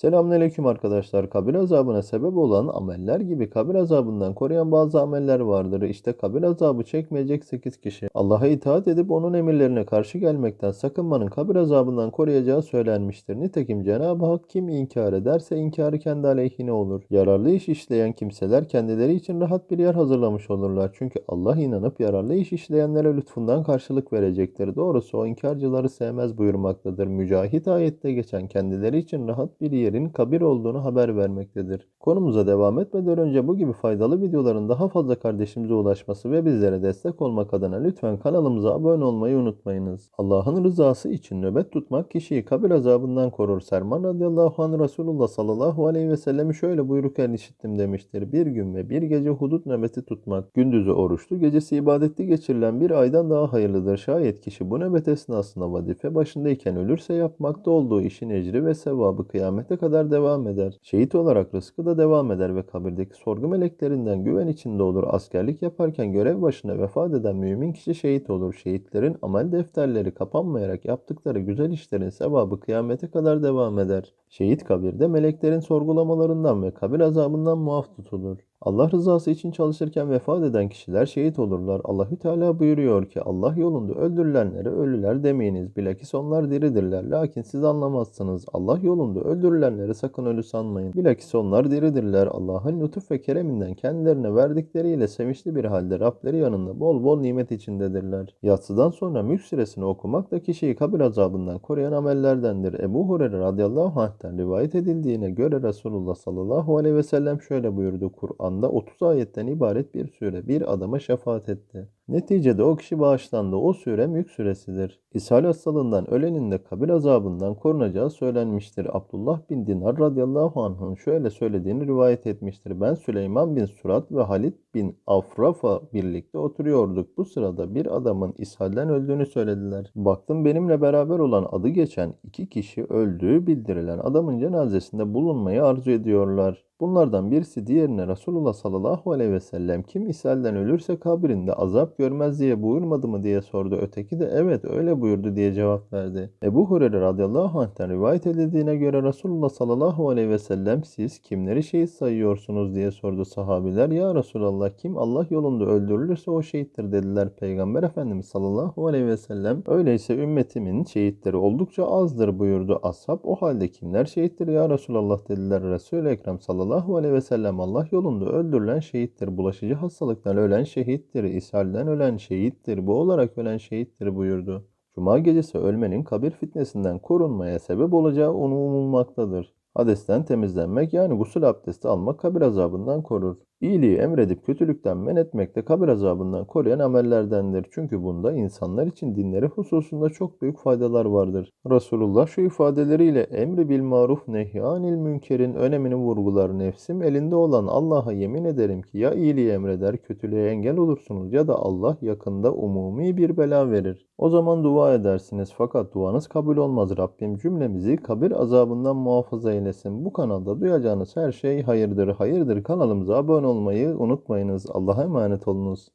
Selamünaleyküm arkadaşlar. Kabir azabına sebep olan ameller gibi kabir azabından koruyan bazı ameller vardır. İşte kabir azabı çekmeyecek 8 kişi. Allah'a itaat edip onun emirlerine karşı gelmekten sakınmanın kabir azabından koruyacağı söylenmiştir. Nitekim Cenab-ı Hak kim inkar ederse inkarı kendi aleyhine olur. Yararlı iş işleyen kimseler kendileri için rahat bir yer hazırlamış olurlar. Çünkü Allah inanıp yararlı iş işleyenlere lütfundan karşılık verecektir. Doğrusu o inkarcıları sevmez buyurmaktadır. Mücahit ayette geçen kendileri için rahat bir yerin kabir olduğunu haber vermektedir. Konumuza devam etmeden önce bu gibi faydalı videoların daha fazla kardeşimize ulaşması ve bizlere destek olmak adına lütfen kanalımıza abone olmayı unutmayınız. Allah'ın rızası için nöbet tutmak kişiyi kabir azabından korur. Serman radıyallahu anh Resulullah sallallahu aleyhi ve sellemi şöyle buyrurken işittim demiştir. Bir gün ve bir gece hudut nöbeti tutmak, gündüzü oruçlu, gecesi ibadetli geçirilen bir aydan daha hayırlıdır. Şayet kişi bu nöbet esnasında vazife başındayken ölürse yapmakta olduğu işin ecri ve sevabı kıyamete kadar devam eder. Şehit olarak rızkı da devam eder ve kabirdeki sorgu meleklerinden güven içinde olur. Askerlik yaparken görev başına vefat eden mümin kişi şehit olur. Şehitlerin amel defterleri kapanmayarak yaptıkları güzel işlerin sevabı kıyamete kadar devam eder. Şehit kabirde meleklerin sorgulamalarından ve kabir azabından muaf tutulur. Allah rızası için çalışırken vefat eden kişiler şehit olurlar. Allahü Teala buyuruyor ki Allah yolunda öldürülenlere ölüler demeyiniz. Bilakis onlar diridirler. Lakin siz anlamazsınız. Allah yolunda öldürülenleri sakın ölü sanmayın. Bilakis onlar diridirler. Allah'ın lütuf ve kereminden kendilerine verdikleriyle sevinçli bir halde Rableri yanında bol bol nimet içindedirler. Yatsıdan sonra mülk suresini okumak da kişiyi kabir azabından koruyan amellerdendir. Ebu Hureyre radıyallahu anh'ten rivayet edildiğine göre Resulullah sallallahu aleyhi ve sellem şöyle buyurdu. Kur'an anda 30 ayetten ibaret bir sure bir adama şefaat etti. Neticede o kişi bağışlandı. O sure mülk suresidir. İshal hastalığından ölenin de kabir azabından korunacağı söylenmiştir. Abdullah bin Dinar radıyallahu anh'ın şöyle söylediğini rivayet etmiştir. Ben Süleyman bin Surat ve Halid bin Afrafa birlikte oturuyorduk. Bu sırada bir adamın ishalden öldüğünü söylediler. Baktım benimle beraber olan adı geçen iki kişi öldüğü bildirilen adamın cenazesinde bulunmayı arzu ediyorlar. Bunlardan birisi diğerine Resulullah sallallahu aleyhi ve sellem kim ishalden ölürse kabrinde azap görmez diye buyurmadı mı diye sordu. Öteki de evet öyle buyurdu diye cevap verdi. Ebu Hureyre radıyallahu anh'ten rivayet edildiğine göre Resulullah sallallahu aleyhi ve sellem siz kimleri şehit sayıyorsunuz diye sordu sahabiler. Ya Resulallah kim Allah yolunda öldürülürse o şehittir dediler. Peygamber Efendimiz sallallahu aleyhi ve sellem öyleyse ümmetimin şehitleri oldukça azdır buyurdu. Ashab o halde kimler şehittir ya Resulallah dediler. Resul-i Ekrem sallallahu aleyhi ve sellem Allah yolunda öldürülen şehittir. Bulaşıcı hastalıktan ölen şehittir. İshalden ölen şehittir. Bu olarak ölen şehittir buyurdu. Cuma gecesi ölmenin kabir fitnesinden korunmaya sebep olacağı umulmaktadır. Hadesten temizlenmek yani gusül abdesti almak kabir azabından korur. İyiliği emredip kötülükten men etmek de kabir azabından koruyan amellerdendir. Çünkü bunda insanlar için dinleri hususunda çok büyük faydalar vardır. Resulullah şu ifadeleriyle emri bil maruf nehyanil münkerin önemini vurgular. Nefsim elinde olan Allah'a yemin ederim ki ya iyiliği emreder kötülüğe engel olursunuz ya da Allah yakında umumi bir bela verir. O zaman dua edersiniz fakat duanız kabul olmaz. Rabbim cümlemizi kabir azabından muhafaza eylesin. Bu kanalda duyacağınız her şey hayırdır. Hayırdır kanalımıza abone olmayı unutmayınız. Allah'a emanet olunuz.